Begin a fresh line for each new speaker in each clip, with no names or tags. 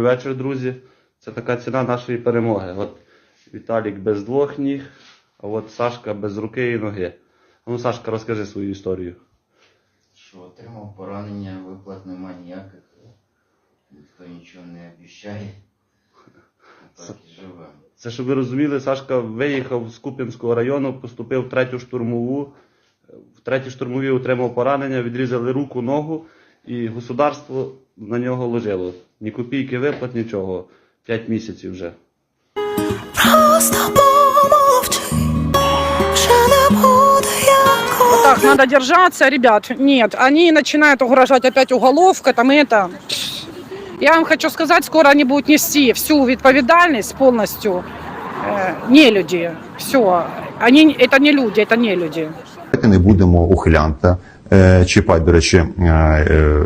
Вечір, друзі. Це така ціна нашої перемоги. От Віталік без двох ніг, а от Сашка без руки і ноги. Ну, Сашка, розкажи свою історію.
Що отримав поранення, виплат нема ніяких. Ніхто нічого не обіщає. Так і живемо.
Це, щоб ви розуміли, Сашка виїхав з Куп'янського району, поступив в третю штурмову. В третій штурмовій отримав поранення, відрізали руку, ногу, і государство на нього ложило. Ні копійки виплат, нічого. П'ять місяців вже.
Просто помовчи, вже не буде якось.
Так, надо держаться, ребят. Нет, они начинают угрожать опять уголовка, там это. Я вам хочу сказать, скоро они будут нести всю відповідальність полностью. Э, не люди. Все. Они, это не люди, это не люди.
Давайте не будемо ухилянта е, чіпати, до речі, е, е,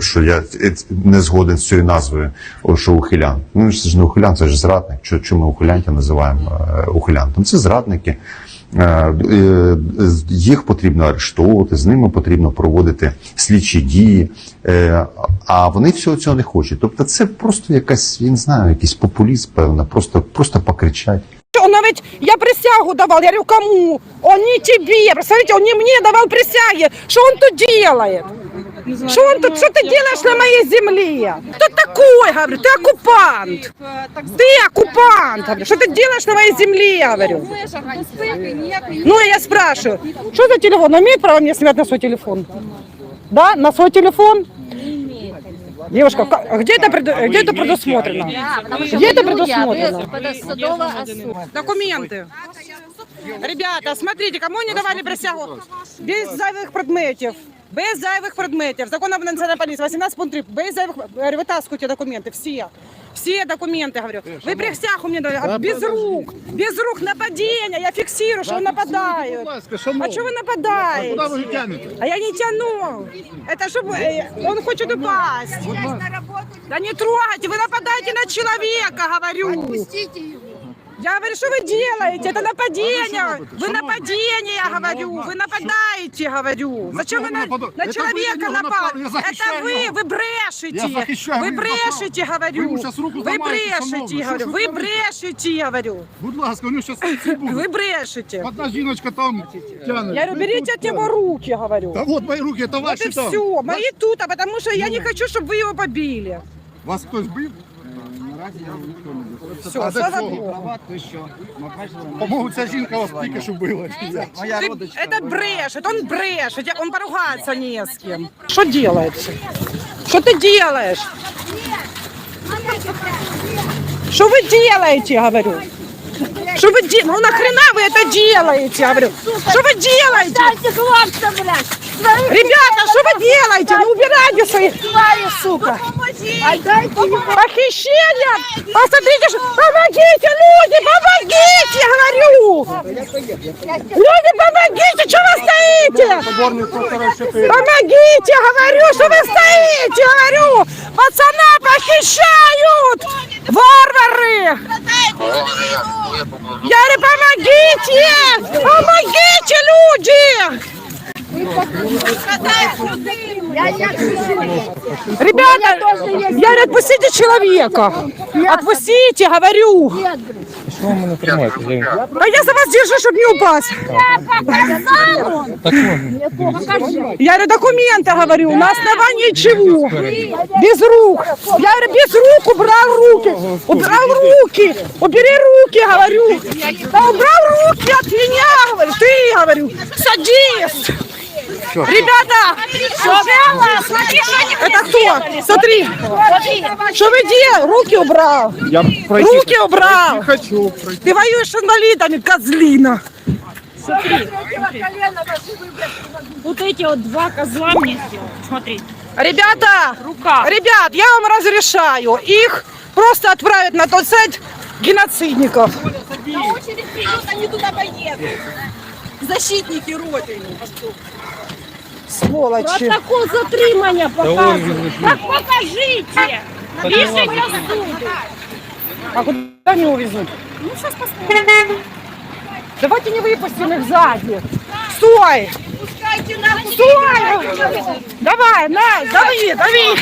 що я не згоден з цією назвою, що ухилян. Ну це ж не ухилян, це ж зрадник. Чому ми ухилянтів називаємо ухилянтом? Це зрадники. Їх потрібно арештовувати, з ними потрібно проводити слідчі дії, а вони всього цього не хочуть. Тобто, це просто якась, я не знаю, якийсь популізм, певно, просто, просто покричать.
Он ведь, я присягу давал, я говорю, кому? Он не тебе, представляете, он не мне давал присяги. Что он тут делает? Что он тут, что ты делаешь на моей земле? Кто такой, говорю, ты оккупант. Ты оккупант, говорю, что ты делаешь на моей земле, я говорю. Ну, я спрашиваю, что за телефон? Он имеет право мне снимать на свой телефон? Да, на свой телефон? Девушка, ка- а где это, пред- где это предусмотрено? Где это предусмотрено? Документы. Ребята, смотрите, кому не давали присягу? Без зайвих предметів. Без зайвих предметів. Закон об національній поліції, 18 пункт 3. Без зайвих... Говорю, Витаскуйте документи, всі. Всі документи, говорю. Ви присягу мені дали. Говорю, Без рук. Без рук нападіння. Я фіксирую, що нападають.
Будь ласка, шановні.
А що ви
Куди
нападаєте?
ви тянете?
А я не тяну. Это чтобы э, он хочет упасть. Да не трогайте, вы нападаете на человека, говорю. Я говорю, что вы делаете? Это нападение. Вы нападение, я говорю. Вы нападаете, говорю. Зачем вы на,
нападу?
на
Это
человека
вы на него
напали?
напали, я
Это
защищаю
вы,
его.
вы брешете.
Я защищаю
Вы
его,
брешете,
Вы
говорю.
ему щас руку
Вы
зламаєте,
брешете,
шановний.
говорю.
Що ж
Вы
ви творите?
брешете, я говорю.
Будь ласка, у нього зараз це буде.
Вы брешете.
Одна жіночка там тягне.
Я говорю, берите от него руки, говорю.
Та от мої руки, це
Вот
ваші
и
там.
все. Мои тут, а потому что я не хочу, чтобы вы его побили.
Вас хтось бив?
Все,
А де
слава
цього?
Богу.
По-моєму, ця жінка вас тільки що била.
Ты- это брешет, он брешет, я- он поругаться не с кем. Что делается? Что ты делаешь? Что вы делаете, говорю? Что вы делаете? Ну нахрена вы это делаете, говорю? Что вы делаете?
Дайте хлопца, блядь!
Делаете? Ну убирайте свои
сука!
Похищения. Посмотрите, что... помогите, люди, помогите, говорю. Люди, помогите, что вы стоите? Помогите, говорю, что вы стоите, говорю! Пацана похищают! Варвары! Я говорю, помогите! Помогите, люди! Ребята, я говорю, отпустите человека! Отпустите, говорю! А я за вас держу, чтобы не упасть. Я говорю, документы, говорю, на основании чего? Без рук. Я говорю, без рук убрал руки. Убрал руки. Убери руки, говорю. Да убрал руки от меня, говорю. Ты, говорю, садист. Ребята, это кто? Смотри, что вы делаете? Руки убрал. Руки убрал.
Хочу.
Ты воюешь с инвалидами, козлина.
Вот эти вот два козла мне сделали. Смотри.
Ребята,
Рука.
ребят, я вам разрешаю их просто отправить на тот сайт геноцидников.
очередь придет, они туда поедут. Защитники Родины.
Сволочи.
Протокол затримання показывают. Так покажите. Пишите в суд.
А куда они увезут?
Ну, сейчас посмотрим.
Давайте не выпустим их сзади. Стой! Стой! Давай, на, дави, дави!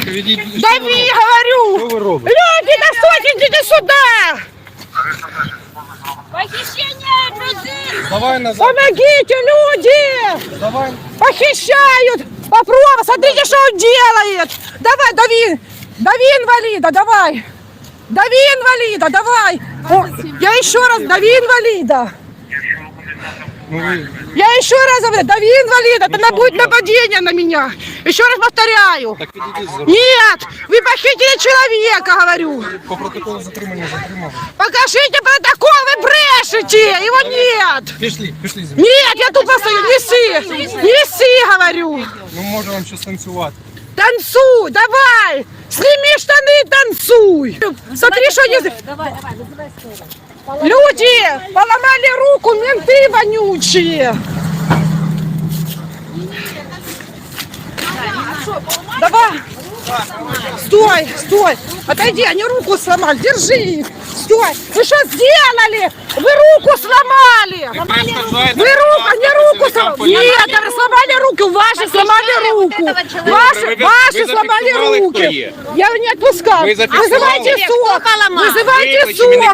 Дави, говорю! Люди, да стойте, идите сюда!
Похищение людей!
Помогите, люди! Похищают! Попробуй, смотрите, что он делает! Давай, дави! Дави инвалида, давай! Дави инвалида, давай! О, я еще раз, дави инвалида! Я еще раз говорю, дави инвалида, это на- будет нападение на меня. Еще раз повторяю. Нет, вы похитили человека, говорю.
По протоколу затримання затримав.
Покажите протокол, вы брешете, его нет.
Пішли, пішли.
Нет, я тупо стою, неси, неси, говорю.
Ми можемо вам щось танцювати.
Танцуй, давай, сними штаны, танцуй. Смотри, что не... Люди, поломали руку, менты вонючие. Давай. Стой, стой. Отойди, они руку сломали. Держи их. Стой. Вы что сделали? Вы руку сломали. Вы руку, не руку сломали. Нет, вы сломали руку. Ваши сломали руку. Ваши, ваши сломали руки. Я не отпускал. Вызывайте сок. Вызывайте сок.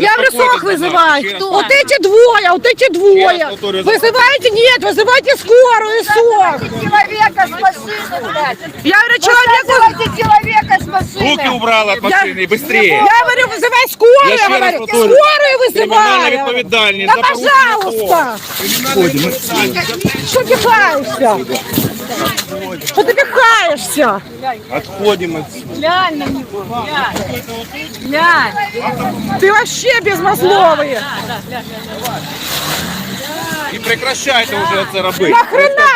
Я говорю, сок вызывай. Вот эти двое, вот эти двое. Вызывайте, нет, вызывайте скорую и сок.
Человека с машины, блядь!
Я говорю, человеку...
Вызывайте человека с машины!
Руки убрала от машины, быстрее.
Я говорю, вызывай скорую, говорю. Скорую
Кримінальна
вызывай.
відповідальність
Да
за порушення
пожалуйста. Что пихаешься? Что ты пихаешься?
Отходимо.
Глянь на него, глянь. Глянь.
Ты вообще безмозгловый.
І прекращайте вже це робити.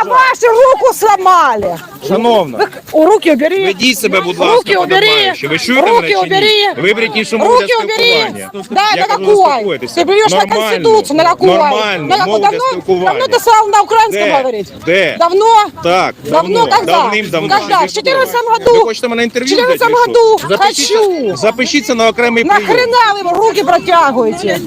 Нахрена ваши руку сломали?
Шановна,
Вы у руки убери.
ведіть себе, будь ласка,
Руки убери.
подобаюче. Ви чуєте
Руки
мене чи
убери.
ні? Виберіть іншу мову
Руки
для
убери.
спілкування.
Да,
Я
на
кажу,
какой?
заспокойтеся.
Ты плюешь на
Нормально.
Конституцию, на какой?
Нормально,
на какой?
мову для
Давно,
спілкування.
давно ты стал на украинском
Де?
говорить?
Де?
Давно?
Так,
Давно,
давно,
когда?
давним-давно.
Когда? В 2014
Ви
году?
хочете мене
В
інтерв'ю
2014
взяти, чи
году
що? Запишіться-
хочу.
Запишіться на окремий прийом.
Нахрена вы руки протягиваете?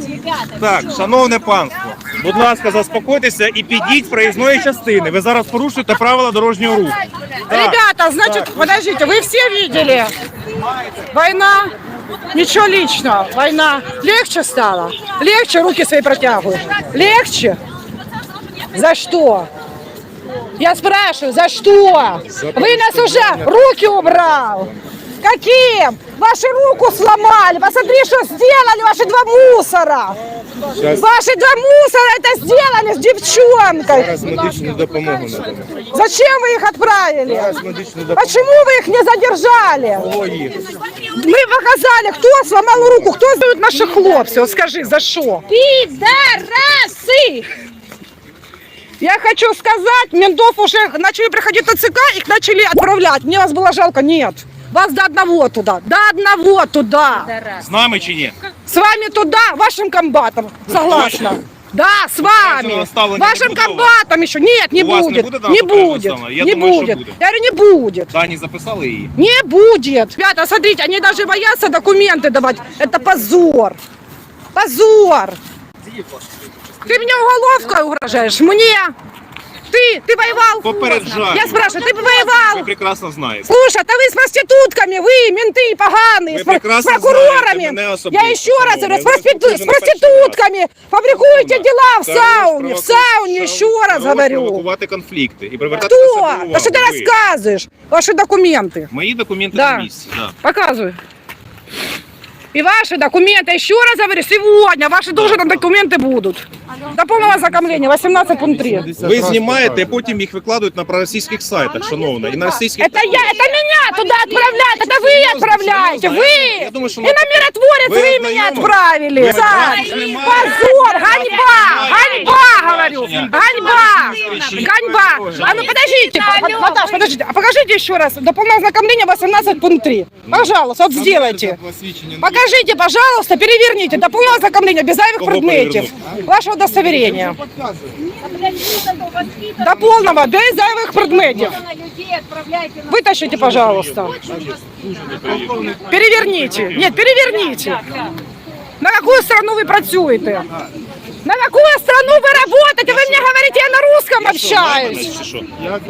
Так, шановне панство, будь ласка, заспокойтеся і підіть з проїзної частини. Ви зараз порушуєте правила дорожнього руху.
Ребята, значит, подождите, вы все видели? Война, ничего личного, война. Легче стало? Легче руки свои протягивают? Легче? За что? Я спрашиваю, за что? Вы нас уже руки убрал. Каким? Ваши руку сломали. Посмотри, что сделали ваши два мусора. Ваши два мусора это сделали с девчонкой.
Зараз медичну допомогу надамо.
Зачем вы их отправили?
Зараз медичну допомогу.
Почему вы их не задержали? Мы показали, кто сломал руку, кто сдают наших хлопцев. Вот скажи, за что? Пидорасы! Я хочу сказать, ментов уже начали приходить на ЦК, их начали отправлять. Мне вас было жалко, нет. Вас до одного туда, до одного туда.
З нами чи ні?
С вами туда, вашим комбатом. Согласна. Да, с вами.
наставлення не
Вашим
буде у вас?
комбатом еще. Нет, не
У вас не
будет.
буде
Не
наставлення
будет.
наставлення? Я
Не
думаю, що
будет.
буде.
Я говорю, не будет.
Дані записали її.
Не будет. Ребята, смотрите, они даже боятся документы давать. Это позор. Позор. Ты мне уголовкой угрожаешь? Мне? Ты? Ты воевал?
Попереджаю.
Я спрашиваю, ты
Ви
воевал?
прекрасно знаєте.
Слушай, да вы с проститутками, вы, менты поганые,
Вы
с, про- с
прекрасно
прокурорами.
знаете меня особисто,
Я еще раз говорю, с,
шановні.
проститу-
Ви
с
дуже на перший
проститутками. Фабрикуете
Шановна,
дела в
це
сауне, в
провоку-
сауне, еще раз
це
говорю.
провокувати конфлікти і привертати до себе
Кто?
увагу.
Да что ты
Ви.
рассказываешь? Ваши документы.
Мої документи
Да.
на місці. Да.
Показывай. И ваши документы, еще раз говорю, сегодня ваши тоже там документы будут. До полного ознакомления, 18.3.
Ви знімаєте, а потім їх викладають на проросійських сайтах, шановна. І на російських
Это я, это меня туда отправляют, это вы отправляете, вы!
Я думаю, что
И
на-
на миротворец
Вы
вы меня
знакомы?
отправили!
Вы
Сань,
знаете,
Позор, ганьба, ганьба, говорю, ганьба, ганьба! А ну подождите, по- Наташ, подождите, а покажите еще раз, до полного ознакомления 18.3. Пожалуйста, вот сделайте. Покажите, пожалуйста, переверните до полного ознакомления без зайвых
Кого
предметов. Ваше удостоверение. До полного, без зайвых предметов. Вытащите, пожалуйста. Переверните. Нет, переверните. На какую страну ви працюєте? На какую страну вы работаете? Вы мне говорите, я на русском общаюсь.
Чи що?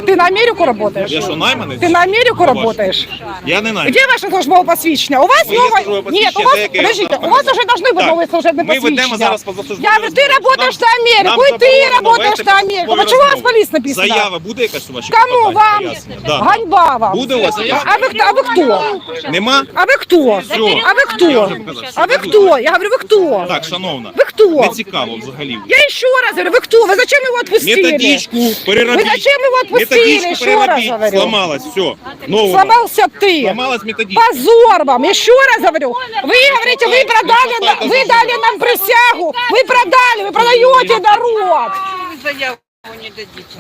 Ты на Америку работаешь?
Я що, найманець?
Ты на Америку
Побачу.
работаешь?
Я не найманець.
Где ваше службовое посвящение? У вас
Моє
новое...
службове
Нет, у
посвідчення,
вас...
це яке я
Подождите,
знаю.
у вас уже должны быть
Так.
новые служебные
Ми ведемо
посвящения.
зараз позаслужбові
Я говорю, ты
розмови.
работаешь
Нам-
на Америку,
нам
и ты
заборонено
работаешь
вести
на Америку.
позаслужбові
Почему у вас
розмови.
полис написано?
Заява буде якась у вашій
Кому вам?
Да.
Ганьба вам.
Буде у вас?
А вы, кто- а вы кто?
Нема?
А вы кто?
Всё.
А вы кто?
Я вже казав,
А вы
все,
кто? Я говорю, вы кто?
Так, шановна.
Вы кто?
Не цікаво взагалі.
Я еще раз говорю, вы кто? Вы зачем его отпустили?
Методичку переробіть.
Вы зачем его отпустили?
Методичку
Еще раз
переробіть.
говорю.
Сломалась, все. Нового.
Сломался ты.
Сломалась методичка.
Позор вам, еще раз говорю. Вы говорите, вы продали, на- вы дали нам присягу, вы продали, вы продаете народ.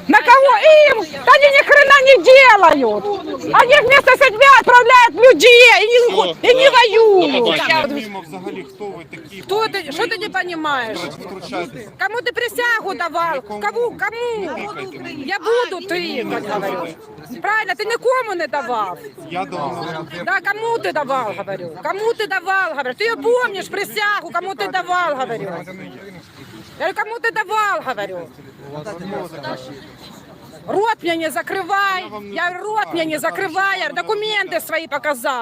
На кого им? Да они ни хрена не делают. Они вместо себя отправляют людей и не,
Всё,
и не
да.
воюют.
До побачення.
Взагалі, хто ви такі?
Кто ты, что ты не понимаешь? Кому ты присягу давал? Кому? Кому? Я буду ты, как говорю. Правильно, ты никому не давал.
Я давно.
Да, кому ты давал, говорю. Кому ты давал, говорю. Ты ее помнишь, присягу, кому ты давал, говорю. Я говорю, кому ты давал, говорю. Рот мне не закрывай. Я говорю, рот мне не закрывай. Я говорю, документы свои показал.